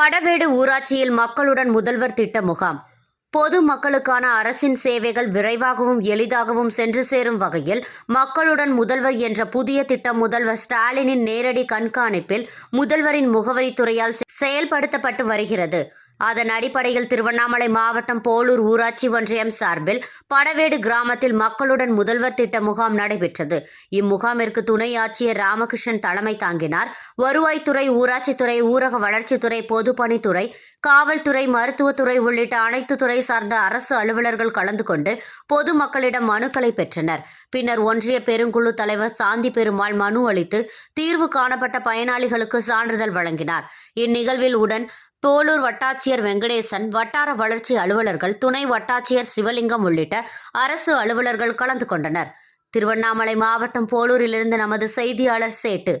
படவேடு ஊராட்சியில் மக்களுடன் முதல்வர் திட்ட முகாம். பொது மக்களுக்கான அரசின் சேவைகள் விரைவாகவும் எளிதாகவும் சென்று சேரும் வகையில் மக்களுடன் முதல்வர் என்ற புதிய திட்டம் முதல்வர் ஸ்டாலினின் நேரடி கண்காணிப்பில் முதல்வரின் முகவரித்துறையால் செயல்படுத்தப்பட்டு வருகிறது. அதன் அடிப்படையில் திருவண்ணாமலை மாவட்டம் போலூர் ஊராட்சி ஒன்றியம் சார்பில் படவேடு கிராமத்தில் மக்களுடன் முதல்வர் திட்ட முகாம் நடைபெற்றது. இம்முகாமிற்கு துணை ஆட்சியர் ராமகிருஷ்ணன் தலைமை தாங்கினார். வருவாய்த்துறை ஊராட்சித்துறை ஊரக வளர்ச்சித்துறை பொதுப்பணித்துறை காவல்துறை மருத்துவத்துறை உள்ளிட்ட அனைத்து துறை சார்ந்த அரசு அலுவலர்கள் கலந்து கொண்டு பொதுமக்களிடம் மனுக்களை பெற்றனர். பின்னர் ஒன்றிய பெருங்குழு தலைவர் சாந்தி பெருமாள் மனு அளித்து தீர்வு காணப்பட்ட பயனாளிகளுக்கு சான்றிதழ் வழங்கினார். இந்நிகழ்வில் உடன் போலூர் வட்டாட்சியர் வெங்கடேசன் வட்டார வளர்ச்சி அலுவலர்கள் துணை வட்டாட்சியர் சிவலிங்கம் உள்ளிட்ட அரசு அலுவலர்கள் கலந்து கொண்டனர். திருவண்ணாமலை மாவட்டம் போலூரிலிருந்து நமது செய்தியாளர் சேட்டு.